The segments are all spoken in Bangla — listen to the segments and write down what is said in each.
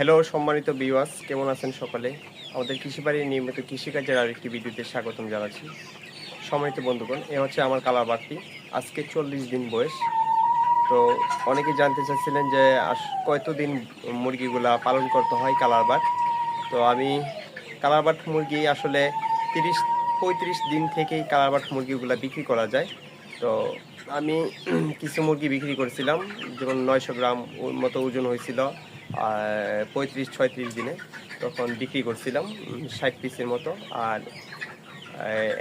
হ্যালো সম্মানিত বিওয়াস কেমন আছেন সকালে? আমাদের কৃষিবাড়ির নিয়মিত কৃষিকাজের আরেকটি ভিডিওতে স্বাগতম জানাচ্ছি। সম্মানিত বন্ধুগণ, এ হচ্ছে আমার কালার বাড়তি আজকে চল্লিশ দিন বয়স। তো অনেকে জানতে চাচ্ছিলেন যে কতদিন মুরগিগুলা পালন করতে হয় কালার বাট তো আমি কালার বাট মুরগি আসলে তিরিশ, পঁয়ত্রিশ দিন থেকেই কালার বাট মুরগিগুলা বিক্রি করা যায়। তো আমি কিছু মুরগি বিক্রি করেছিলাম, যেমন নয়শো গ্রাম মতো ওজন হয়েছিল। পঁয়ত্রিশ, ছয়ত্রিশ দিনে তখন বিক্রি করছিলাম ষাট পিসের মতো। আর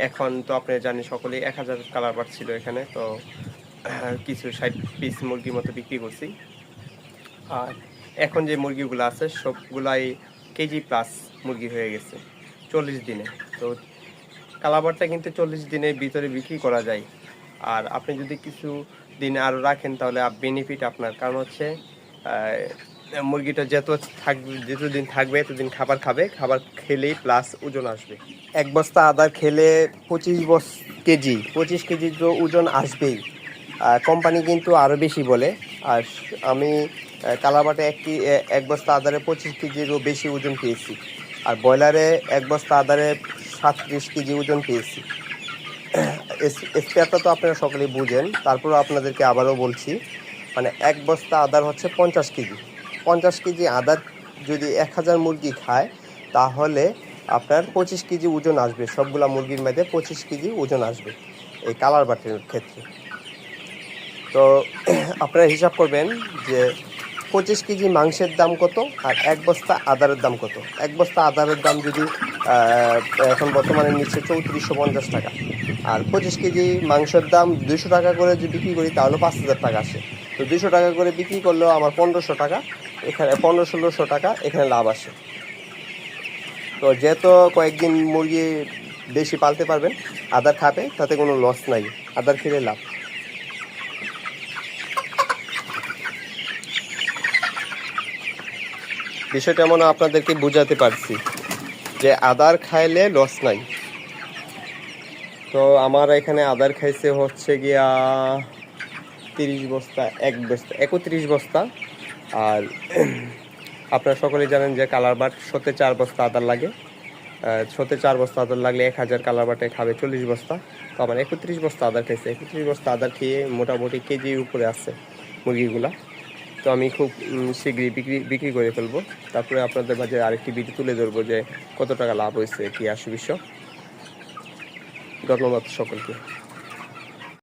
এখন তো আপনি জানেন সকলেই এক হাজার কালার বার ছিল এখানে, তো কিছু ষাট পিস মুরগির মতো বিক্রি করছি। আর এখন যে মুরগিগুলো আছে, সবগুলাই কেজি প্লাস মুরগি হয়ে গেছে, চল্লিশ দিনে। তো কালাবারটা কিন্তু চল্লিশ দিনের ভিতরে বিক্রি করা যায়। আর আপনি যদি কিছু দিন আরও রাখেন, তাহলে বেনিফিট আপনার। কারণ হচ্ছে মুরগিটা যত থাকবে যতদিন থাকবে, এতদিন খাবার খাবে। খাবার খেলেই প্লাস ওজন আসবে। এক বস্তা আদার খেলে পঁচিশ বস কেজি, পঁচিশ কেজির তো ওজন আসবেই। কোম্পানি কিন্তু আরও বেশি বলে। আর আমি কালাবাটে একটি এক বস্তা আদারে পঁচিশ কেজিরও বেশি ওজন পেয়েছি। আর ব্রয়লারে এক বস্তা আদারে সাতত্রিশ কেজি ওজন পেয়েছি। স্পেয়ারটা তো আপনারা সকলেই বুঝেন। তারপরে আপনাদেরকে আবারও বলছি মানে এক বস্তা আদার হচ্ছে পঞ্চাশ কেজি। পঞ্চাশ কেজি আদার যদি এক হাজার মুরগি খায়, তাহলে আপনার পঁচিশ কেজি ওজন আসবে। সবগুলা মুরগির মধ্যে পঁচিশ কেজি ওজন আসবে এই কালার বাটির ক্ষেত্রে। তো আপনারা হিসাব করবেন যে পঁচিশ কেজি মাংসের দাম কত আর এক বস্তা আদারের দাম কত? এক বস্তা আদারের দাম যদি এখন বর্তমানে নিচ্ছে চৌত্রিশশো পঞ্চাশ টাকা। আর পঁচিশ কেজি মাংসের দাম দুশো টাকা করে যদি বিক্রি করি, তাহলে পাঁচ হাজার টাকা আসে। তো দুশো টাকা করে বিক্রি করলেও আমার পনেরোশো টাকা। এখানে পনেরো, ষোলোশো টাকা, এখানে লাভ আসে তো যেহেতু কয়েকদিন মুরগি বেশি পালতে পারবেন, আদার খাবে, তাতে কোনো লস নাই, আদার খেলে লাভ। বিষয়টা মনে আপনাদেরকে বোঝাতে পারছি, যে আদার খাইলে লস নাই। তো আমার এখানে আদার খাইছে হচ্ছে গিয়া তিরিশ বস্তা, এক বস্তা, একত্রিশ বস্তা। আর আপনারা সকলেই জানেন যে কালার বাট সতে চার বস্তা আদার লাগে। সতে চার বস্তা আদার লাগলে এক হাজার কালার বাটে খাবে চল্লিশ বস্তা। তো আমার একত্রিশ বস্তা আদার খেয়েছে। একত্রিশ বস্তা আদার খেয়ে মোটামুটি কেজির উপরে আছে মুরগিগুলা। তো আমি খুব শীঘ্রই বিক্রি বিক্রি করে ফেলব। তারপরে আপনাদের মাঝে আরেকটি ভিডিও তুলে ধরবো যে কত টাকা লাভ হয়েছে কি আসে বিষয় ধন্যবাদ সকলকে।